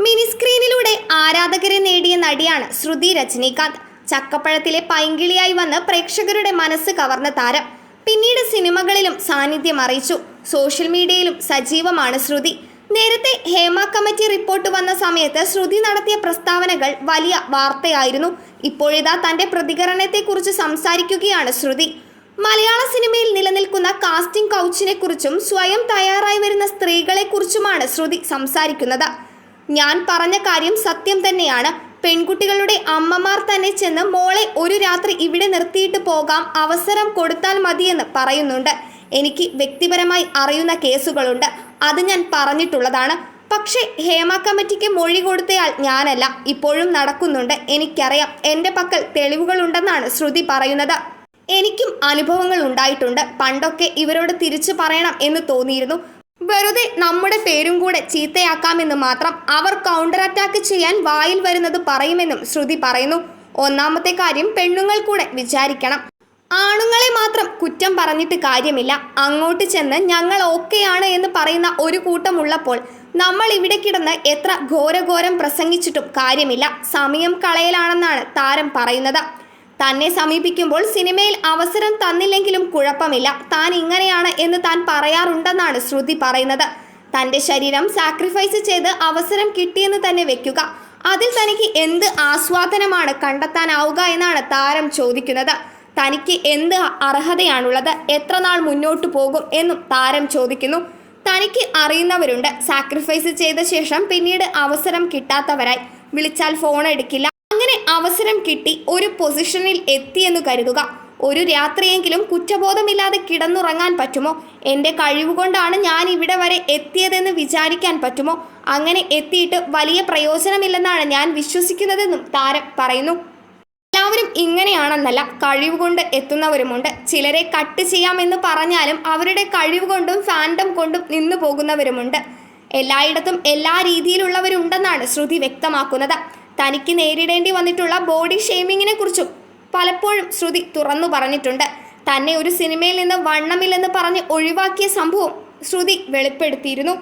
Mini സ്ക്രീനിലൂടെ ആരാധകരെ നേടിയ നടിയാണ് ശ്രുതി രജനീകാന്ത്. ചക്കപ്പഴത്തിലെ പൈങ്കിളിയായി വന്ന് പ്രേക്ഷകരുടെ മനസ്സ് കവർന്ന താരം. പിന്നീട് സിനിമകളിലും സാന്നിധ്യം അറിയിച്ചു. സോഷ്യൽ മീഡിയയിലും സജീവമാണ് ശ്രുതി. നേരത്തെ ഹേമ കമ്മിറ്റി റിപ്പോർട്ട് വന്ന സമയത്ത് ശ്രുതി നടത്തിയ പ്രസ്താവനകൾ വലിയ വാർത്തയായിരുന്നു. ഇപ്പോഴിതാ തന്റെ പ്രതികരണത്തെക്കുറിച്ച് സംസാരിക്കുകയാണ് ശ്രുതി. മലയാള സിനിമയിൽ നിലനിൽക്കുന്ന കാസ്റ്റിംഗ് കൗച്ചിനെക്കുറിച്ചും സ്വയം തയ്യാറായി വരുന്ന സ്ത്രീകളെ കുറിച്ചുമാണ് ശ്രുതി സംസാരിക്കുന്നത്. ഞാൻ പറഞ്ഞ കാര്യം സത്യം തന്നെയാണ്. പെൺകുട്ടികളുടെ അമ്മമാർ തന്നെ ചെന്ന് മോളെ ഒരു രാത്രി ഇവിടെ നിർത്തിയിട്ട് പോകാം അവസരം കൊടുത്താൽ മതിയെന്ന് പറയുന്നുണ്ട്. എനിക്ക് വ്യക്തിപരമായി അറിയുന്ന കേസുകളുണ്ട്. അത് ഞാൻ പറഞ്ഞിട്ടുള്ളതാണ്. പക്ഷേ ഹേമ കമ്മിറ്റിക്ക് മൊഴി കൊടുത്തയാൾ ഞാനല്ല. ഇപ്പോഴും നടക്കുന്നുണ്ട്. എനിക്കറിയാം എന്റെ പക്കൽ തെളിവുകളുണ്ടെന്നാണ് ശ്രുതി പറയുന്നത്. എനിക്കും അനുഭവങ്ങൾ ഉണ്ടായിട്ടുണ്ട് പണ്ടൊക്കെ ഇവരോട് തിരിച്ചു പറയണം എന്ന് തോന്നിയിരുന്നു. വെറുതെ നമ്മുടെ പേരും കൂടെ ചീത്തയാക്കാമെന്ന് മാത്രം അവർ കൗണ്ടർ അറ്റാക്ക് ചെയ്യാൻ വായിൽ വരുന്നത് പറയുമെന്നും ശ്രുതി പറയുന്നു. ഒന്നാമത്തെ കാര്യം പെണ്ണുങ്ങൾ കൂടെ വിചാരിക്കണം. ആണുങ്ങളെ മാത്രം കുറ്റം പറഞ്ഞിട്ട് കാര്യമില്ല. അങ്ങോട്ട് ചെന്ന് ഞങ്ങൾ ഓക്കെയാണ് എന്ന് പറയുന്ന ഒരു കൂട്ടമുള്ളപ്പോൾ നമ്മൾ ഇവിടെ കിടന്ന് എത്ര ഘോരഘോരം പ്രസംഗിച്ചിട്ടും കാര്യമില്ല. സമയം കളയലാണെന്നാണ് താരം പറയുന്നത്. തന്നെ സമീപിക്കുമ്പോൾ സിനിമയിൽ അവസരം തന്നില്ലെങ്കിലും കുഴപ്പമില്ല. താൻ ഇങ്ങനെയാണ് എന്ന് താൻ പറയാറുണ്ടെന്നാണ് ശ്രുതി പറയുന്നത്. തന്റെ ശരീരം സാക്രിഫൈസ് ചെയ്ത് അവസരം കിട്ടിയെന്ന് തന്നെ വെക്കുക. അതിൽ തനിക്ക് എന്ത് ആസ്വാദനമാണ് കണ്ടെത്താനാവുക എന്നാണ് താരം ചോദിക്കുന്നത്. തനിക്ക് എന്ത് അർഹതയാണുള്ളത്? എത്ര നാൾ മുന്നോട്ട് പോകും എന്നും താരം ചോദിക്കുന്നു. തനിക്ക് അറിയുന്നവരുണ്ട്. സാക്രിഫൈസ് ചെയ്ത ശേഷം പിന്നീട് അവസരം കിട്ടാത്തവരായി. വിളിച്ചാൽ ഫോൺ എടുക്കില്ല. അവസരം കിട്ടി ഒരു പൊസിഷനിൽ എത്തിയെന്ന് കരുതുക. ഒരു രാത്രിയെങ്കിലും കുറ്റബോധമില്ലാതെ കിടന്നുറങ്ങാൻ പറ്റുമോ? എന്റെ കഴിവുകൊണ്ടാണ് ഞാൻ ഇവിടെ വരെ എത്തിയതെന്ന് വിചാരിക്കാൻ പറ്റുമോ? അങ്ങനെ എത്തിയിട്ട് വലിയ പ്രയോജനമില്ലെന്നാണ് ഞാൻ വിശ്വസിക്കുന്നതെന്നും താരം പറയുന്നു. എല്ലാവരും ഇങ്ങനെയാണെന്നല്ല കഴിവുകൊണ്ട് എത്തുന്നവരുമുണ്ട്. ചിലരെ കട്ട് ചെയ്യാമെന്ന് പറഞ്ഞാലും അവരുടെ കഴിവുകൊണ്ടും ഫാൻഡം കൊണ്ടും നിന്നു പോകുന്നവരുമുണ്ട് എല്ലായിടത്തും എല്ലാ രീതിയിലുള്ളവരുണ്ടെന്നാണ് ശ്രുതി വ്യക്തമാക്കുന്നത്. തനിക്ക് നേരിടേണ്ടി വന്നിട്ടുള്ള ബോഡി ഷെയ്മിങ്ങിനെ കുറിച്ചും പലപ്പോഴും ശ്രുതി തുറന്നു പറഞ്ഞിട്ടുണ്ട്. തന്നെ ഒരു സിനിമയിൽ നിന്ന് വണ്ണമില്ലെന്ന് പറഞ്ഞ് ഒഴിവാക്കിയ സംഭവം ശ്രുതി വെളിപ്പെടുത്തിയിരുന്നു.